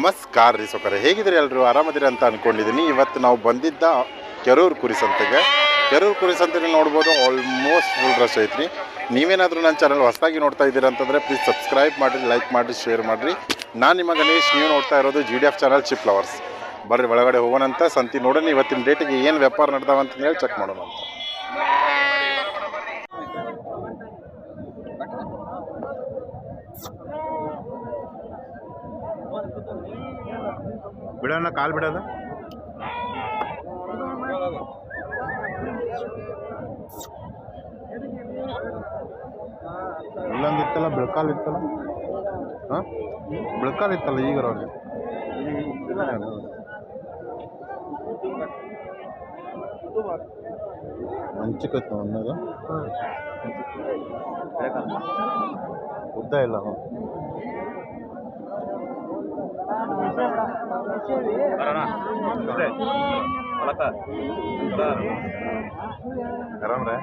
ನಮಸ್ಕಾರ ರೀ ಸೊಕರೆ. ಹೇಗಿದ್ರಿ ಎಲ್ಲರೂ ಆರಾಮದಿರಿ ಅಂತ ಅಂದ್ಕೊಂಡಿದ್ದೀನಿ ಇವತ್ತು ನಾವು ಬಂದಿದ್ದ ಕೆರೂರು ಕುರಿ ಸಂತೆಗೆ. ಕೆರೂರು ಕುರಿ ಸಂತೆಗೆ ನೋಡ್ಬೋದು ಆಲ್ಮೋಸ್ಟ್ ಫುಲ್ ರಶ್ ಐತ್ರಿ. ನೀವೇನಾದರೂ ನನ್ನ ಚಾನಲ್ ಹೊಸದಾಗಿ ನೋಡ್ತಾ ಇದ್ದೀರ ಅಂತಂದರೆ ಪ್ಲೀಸ್ ಸಬ್ಸ್ಕ್ರೈಬ್ ಮಾಡಿರಿ ಲೈಕ್ ಮಾಡಿರಿ ಶೇರ್ ಮಾಡಿರಿ. ನಾನು ನಿಮ್ಮ ಗಣೇಶ್, ನೀವು ನೋಡ್ತಾ ಇರೋದು G D F channel chip lovers ಬರ್ರಿ, ಒಳಗಡೆ ಹೋಗೋಣಂತ. ಸಂತಿ ನೋಡೋಣ. ಇವತ್ತಿನ ಡೇಟಿಗೆ ಏನು ವ್ಯಾಪಾರ ನಡೆದಾವ ಅಂತ ಹೇಳಿ ಚೆಕ್ ಮಾಡೋಣ ಅಂತ. ಬಿಡೋಣ ಕಾಲ್ ಬಿಡೋದ? ಇಲ್ಲೊಂದು ಇತ್ತಲ್ಲ ಬೆಳಕಾಲ್ ಇತ್ತಲ್ಲ ಹಾಂ? ಬೆಳಕಾಲ್ ಇತ್ತಲ್ಲ ಈಗ ಅವ್ರಿಗೆ ಹಂಚಿಕತ್ತು ಅನ್ನೋದು? ಉದ್ದ ಇಲ್ಲ. ಹ್ಞೂ ಆರಾಮ್ರೆ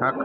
ಹಾಕು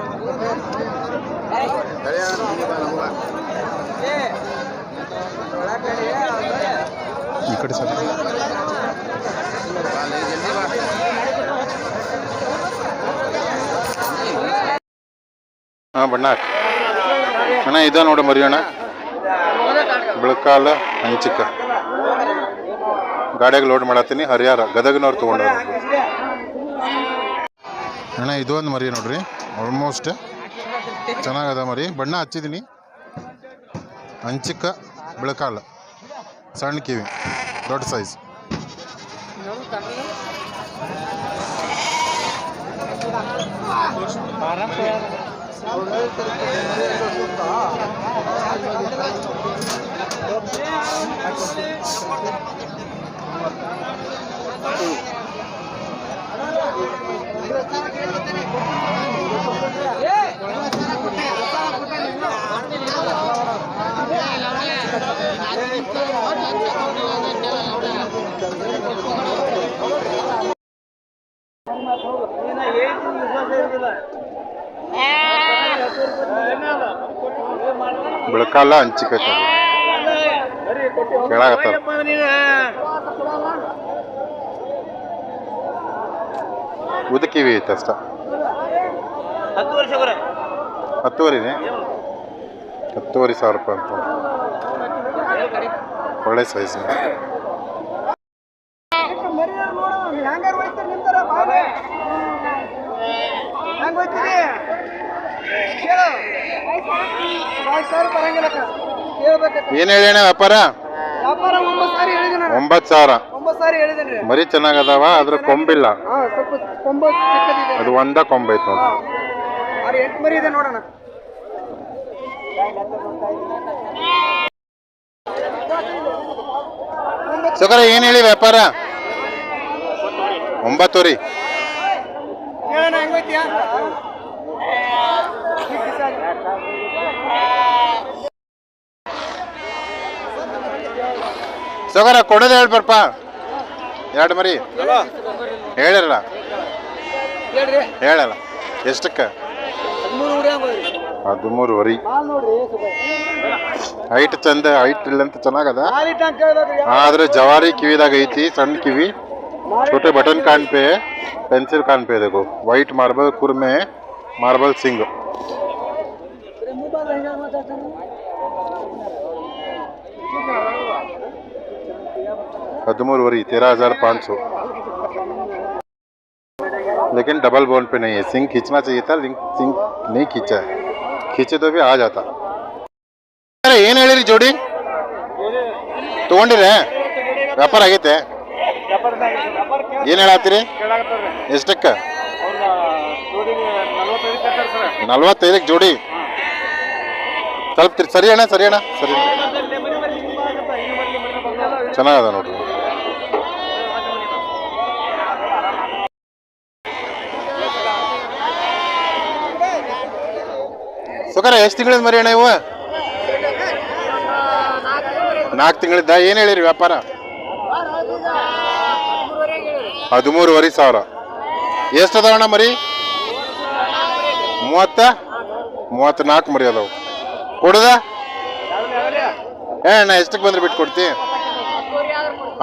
ಈ ಕಡೆ ಸರ್. ಹಾಂ ಬಣ್ಣ. ಅಣ್ಣ ಇದ ನೋಡಿ ಮರಿ ಅಣ್ಣ ಬೆಳಕಾಲ ಹಂಚಿಕ. ಗಾಡಿಯಾಗ ಲೋಡ್ ಮಾಡತ್ತೀನಿ. ಹರಿಯಾರ ಗದಗನವ್ರು ತೊಗೊಂಡವ್ರು. ಅಣ್ಣ ಇದು ಒಂದು ಮರಿ ನೋಡ್ರಿ. ಆಲ್ಮೋಸ್ಟ್ ಚೆನ್ನಾಗದ ಮರಿ. ಬಣ್ಣ ಹಚ್ಚಿದ್ದೀನಿ ಹಂಚಿಕ್ಕ ಬೆಳಕಾಲ ಸಣ್ಣ ಕಿವಿ ದೊಡ್ಡ ಸೈಜ್ ಬೆಳಕಾಲ ಹಂಚಿಕ ಕೇಳಾಗತ್ತಾರ ಉದಕಿವಿ ಐತೆ ಅಷ್ಟ. ಹತ್ತುವರಿ ಹತ್ತುವರೆ ಸಾವಿರ ರೂಪಾಯಿ ಅಂತ. ಒಳ್ಳೆ ಸೈಜ್ ಏನು ಹೇಳಿ ಅಣ್ಣ ವ್ಯಾಪಾರ? ವ್ಯಾಪಾರ ಒಂಬತ್ತು ಸಾರಿ ಹೇಳಿದ್ದೀನಿ ಒಂಬತ್ತು ಸಾವಿರ ಒಂಬತ್ತು ಸಾರಿ ಹೇಳಿದ್ದೀನಿ ಮರಿ ಚೆನ್ನಾಗದಾವ ಅದ್ರ ಕೊಂಬಿಲ್ಲ. ಹಾ ಸ್ವಲ್ಪ ಕೊಂಬ ಚಿಕ್ಕದಿದೆ. ಅದು ಒಂದ ಕೊಂಬೈತೆ ನೋಡಿ. ಆರು ಎಂಟು ಮರಿ ಇದೆ ನೋಡೋಣ ಸೊಕರ ಏನು ಹೇಳಿ ವ್ಯಾಪಾರ? ಒಂಬತ್ತು ಹೇಳೋಣ ಸೊಗರ ಕೊಡೋದು ಹೇಳ್ಬರ್ಪ ಎರಡು ಮರಿ. ಹೇಳಿರಲ್ಲ. ಹೇಳಲ್ಲ. ಎಷ್ಟಕ್ಕೆ? ಹದಿಮೂರುವರಿ ಹೈಟ್ ಚಂದ ಹೈಟ್ ಇಲ್ಲಂತ ಚೆನ್ನಾಗದ? ಆದ್ರೆ ಜವಾರಿ ಕಿವಿದಾಗ ಐತಿ ಸಣ್ಣ ಕಿವಿ. ಛೋಟೆ ಬಟನ್ ಕಾಣ್ಪೆ ಪೆನ್ಸಿಲ್ ಕಾಣ್ಪೆ ಇದಕ್ಕು. ವೈಟ್ ಮಾರ್ಬಲ್ ಕುರ್ಮೆ ಮಾರ್ಬಲ್ ಸಿಂಗ್. मार्बल कुर में मार्बल सिंग ಮೊಬೈಲ್ ಹೆಂಗ ಮಾತಾಡ್ತಾನೆ हदमूर तेरह हजार पाँच सौ लेकिन डबल बोन पे नहीं है सिंग खींचना चाहिए था लिंक सिंग नहीं खींचा है खींचे तो भी आ जाता ಏನು ಹೇಳಿರಿ ಜೋಡಿ ತಗೊಂಡಿರೆ ವ್ಯಾಪಾರ ಆಗೈತೆ ಏನು ಹೇಳತ್ತೀರಿ ಎಷ್ಟಕ್ಕೆ ನಲ್ವತ್ತೈದಕ್ಕೆ ಜೋಡಿ ತಲುಪ್ತೀರಿ ಸರಿ ಅಣ್ಣ ಸರಿ ಅಣ್ಣ ಸರಿ ಚೆನ್ನಾಗದ ನೋಡ್ರಿ ಸುಖರ ಎಷ್ಟು ತಿಂಗಳಿಂದ ಮರಿ ಅಣ್ಣ ಇವು? ನಾಲ್ಕು ತಿಂಗಳಿದ್ದ? ಏನು ಹೇಳಿರಿ ವ್ಯಾಪಾರ? ಹದಿಮೂರುವರೆ ಸಾವಿರ. ಎಷ್ಟು ಅದಾವ ಅಣ್ಣ ಮರಿ? ಮೂವತ್ತ? ಮೂವತ್ತ್ನಾಲ್ಕು ಮರಿ ಅದಾವು. ಕೊಡದ? ಏ ಅಣ್ಣ ಎಷ್ಟಕ್ಕೆ ಬಂದ್ರೆ ಬಿಟ್ಟು ಕೊಡ್ತಿ?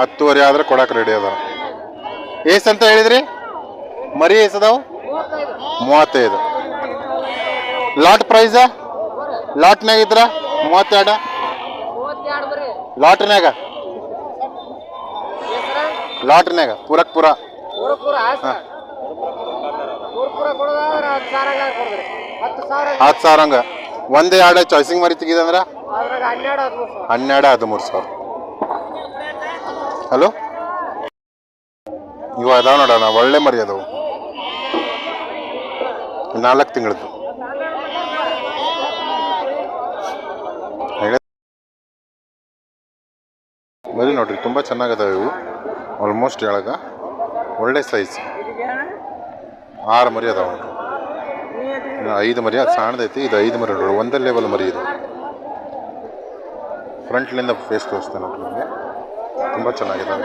ಹತ್ತುವರೆ ಆದ್ರೆ ಕೊಡಕ್ಕೆ ರೆಡಿ ಅದ ಏಸ್ ಅಂತ ಹೇಳಿದ್ರಿ? ಮರಿ ಏಸ್ ಅದಾವು? ಮೂವತ್ತೈದು. ಲಾಟ್ ಪ್ರೈಸ ಲಾಟ್ನಾಗ ಇದ್ರ? ಮೂವತ್ತೆರಡು? ಲಾಟ್ನಾಗ ಲಾಟ್ನಾಗ ಪೂರಕ್ ಪೂರ. ಹತ್ತು ಸಾವಿರ ಹಂಗ ಒಂದೇ ಎರಡು ಚಾಯ್ಸಿಂಗ್ ಮರಿ ತೆಗಿದಂದ್ರ ಹನ್ನೆರಡು ಹದಿಮೂರು ಸಾವಿರ. ಹಲೋ ಇವ ಅದಾವ ನೋಡೋಣ ಒಳ್ಳೆ ಮರಿ ಅದಾವು. ನಾಲ್ಕು ತಿಂಗಳದ್ದು. ಮರಿ ನೋಡ್ರಿ, ತುಂಬ ಚೆನ್ನಾಗದಾವೆ ಇವು. ಆಲ್ಮೋಸ್ಟ್ ಹೇಳಕ ಒಳ್ಳೆ ಸೈಜ್ ಆರು ಮರಿ ಅದಾವ ಐದು ಮರಿ, ಅದು ಸಣ್ಣದೈತಿ ಇದು ಐದು ಮರಿ ನೋಡ್ರಿ. ಒಂದೇ ಲೆವೆಲ್ ಮರಿ ಇದು. ಫ್ರಂಟ್ಲಿಂದ ಫೇಸ್ ತೋರಿಸ್ತೇನೆ ನೋಡ್ರಿ ನಿಮಗೆ. ತುಂಬ ಚೆನ್ನಾಗಿದ್ದಾವೆ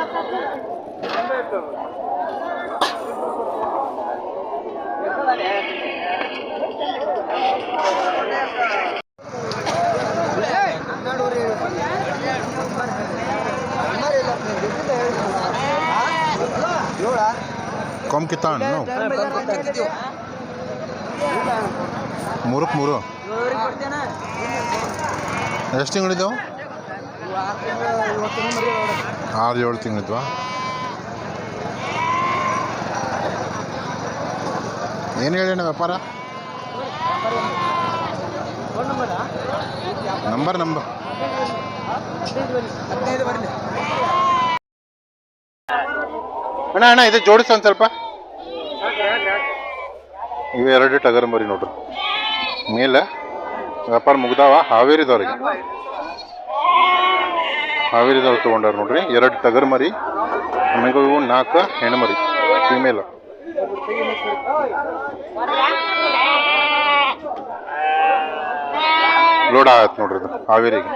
ಕಮ್ ಕಿತ್ತ ಹಣ್ಣು ಮೂರಕ್ಕೆ ಮೂರು ಎಷ್ಟು ತಿಂಗಳಿದ್ದಾವೆ? ಆರು ಏಳು ತಿಂಗಳಿದ್ವಾ ಏನು ಹೇಳಿ ಅಣ್ಣ ವ್ಯಾಪಾರ? ನಂಬರ್ ನಂಬರ್ ಅಣ್ಣ ಅಣ್ಣ, ಇದು ಜೋಡಿಸೋ ಒಂದು ಸ್ವಲ್ಪ. ಇವು ಎರಡು ಟಗರ್ ಮರಿ ನೋಡ್ರಿ. ಮೇಲೆ ವ್ಯಾಪಾರ ಮುಗ್ದಾವ, ಹಾವೇರಿದವ್ರಿಗೆ. ಹಾವೇರಿದವ್ರು ತೊಗೊಂಡಾರ ನೋಡ್ರಿ, ಎರಡು ಟಗರ್ ಮರಿ, ಆಮೇಲೆ ಇವು ನಾಲ್ಕು ಮರಿ ಫಿಮೇಲ್ ಲೋಡ್ ಆಗತ್ತೆ ನೋಡ್ರಿ ಇದು, ಹಾವೇರಿಗೆ.